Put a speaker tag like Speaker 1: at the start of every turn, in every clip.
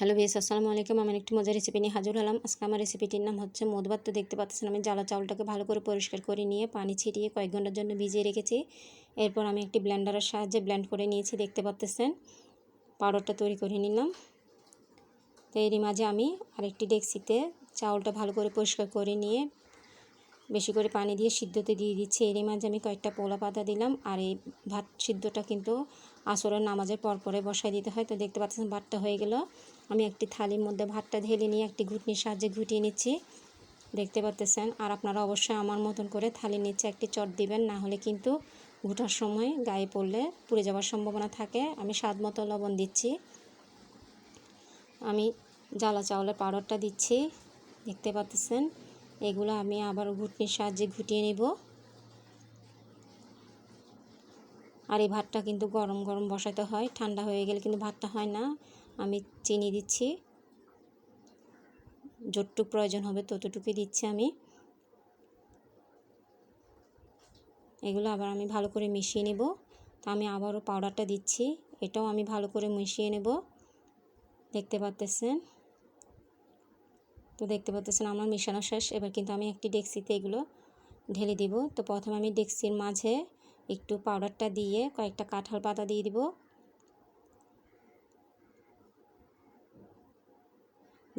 Speaker 1: Hello ভেস আসসালামু আলাইকুম। আমি একটি মজার রেসিপি নিয়ে হাজির হলাম। আজকে আমার রেসিপিটির নাম হচ্ছে মধুভাত তো দেখতে পাচ্ছেন, আমি জ্বালা চাউলটাকে ভালো করে পরিষ্কার করে নিয়ে পানি ছিটিয়ে কয়েক ঘণ্টার জন্য ভিজিয়ে রেখেছি। এরপর আমি একটি ব্ল্যান্ডারের সাহায্যে ব্ল্যান্ড করে নিয়েছি, দেখতে পাচ্ছেন। পাউডারটা তৈরি করে নিলাম। তো এরই মাঝে আমি আরেকটি ডেক্সিতে চাউলটা ভালো করে পরিষ্কার করে নিয়ে বেশি করে পানি দিয়ে সিদ্ধতে দিয়ে দিচ্ছি। এরই মাঝে আমি কয়েকটা পোলা পাতা দিলাম আর এই ভাত সিদ্ধটা কিন্তু আসরের নামাজের পর পরে বসাই দিতে হয়। তো দেখতে পাচ্ছেন ভাতটা হয়ে গেল। আমি একটি থালির মধ্যে ভাতটা ঢেলে নিয়ে একটি ঘুটনির সাহায্যে ঘুটিয়ে নিচ্ছি। দেখতে পাচ্তেছেন আর আপনারা অবশ্যই আমার মতন করে থালির নিচে একটি চট দিবেন, না হলে কিন্তু ঘুটার সময় গায়ে পড়লে পুড়ে যাওয়ার সম্ভাবনা থাকে। আমি স্বাদ মতো লবণ দিচ্ছি। আমি জ্বালা চাউলের পাউডারটা দিচ্ছি। দেখতে পাচ্ছেন? এগুলো আমি আবার ঘুটনির সাহায্যে ঘুটিয়ে নেব। আর এই ভাতটা কিন্তু গরম গরম বসাতে হয়, ঠান্ডা হয়ে গেলে কিন্তু ভাতটা হয় না। আমি চিনি দিচ্ছি। যতটুক প্রয়োজন হবে ততটুকুই দিচ্ছি আমি। এগুলো আবার আমি ভালো করে মিশিয়ে নেব। তা আমি আবারও পাউডারটা দিচ্ছি। এটাও আমি ভালো করে মিশিয়ে নেব। দেখতে পাচ্তেছেন তো দেখতে পাচ্ছেন আমার মেশানো শেষ। এবার কিন্তু আমি একটি ডেক্সিতে এগুলো ঢেলে দিব। তো প্রথমে আমি ডেক্সির মাঝে একটু পাউডারটা দিয়ে কয়েকটা কাঁঠাল পাতা দিয়ে দিব।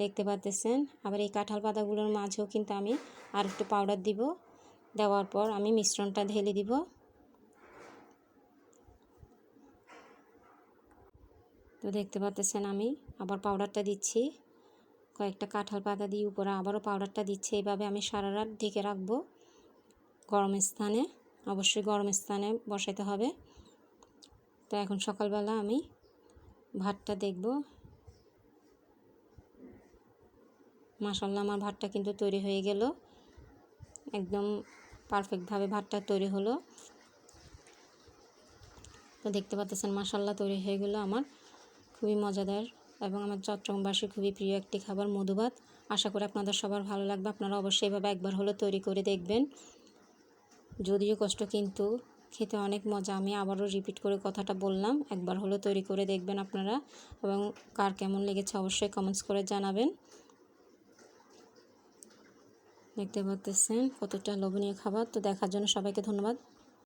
Speaker 1: দেখতে পাচ্ছেন আবার এই কাঁঠাল পাতাগুলোর মাঝেও কিন্তু আমি আর একটু পাউডার দিব। দেওয়ার পর আমি মিশ্রণটা ঢেলে দিব। তো দেখতে পাচ্ছেন আমি আবার পাউডারটা দিচ্ছি। কয়েকটা কাঁঠাল পাতা দিয়ে উপরে আবারও পাউডারটা দিচ্ছি। এইভাবে আমি সারা রাত ঢেকে রাখব গরম স্থানে। অবশ্যই গরম স্থানে বসাইতে হবে। তো এখন সকালবেলা আমি ভাতটা দেখব। মাসাল্লাহ আমার ভাতটা কিন্তু তৈরি হয়ে গেল। একদম পারফেক্টভাবে ভাতটা তৈরি হলো। তো দেখতে পাচ্ছেন মাসাল্লাহ তৈরি হয়ে গেলো আমার। খুবই মজাদার এবং আমার চট্টগ্রামবাসী খুবই প্রিয় একটি খাবার মধুভাত। আশা করি আপনাদের সবার ভালো লাগবে। আপনারা অবশ্যই এভাবে একবার হলো তৈরি করে দেখবেন। যদিও কষ্ট, কিন্তু খেতে অনেক মজা। আমি আবারও রিপিট করে কথাটা বললাম, একবার হলো তৈরি করে দেখবেন আপনারা। এবং কার কেমন লেগেছে অবশ্যই কমেন্টস করে জানাবেন। দেখতে পাচ্ছেন, কতটা লোভনীয় খাবার। তো দেখার জন্য সবাইকে ধন্যবাদ।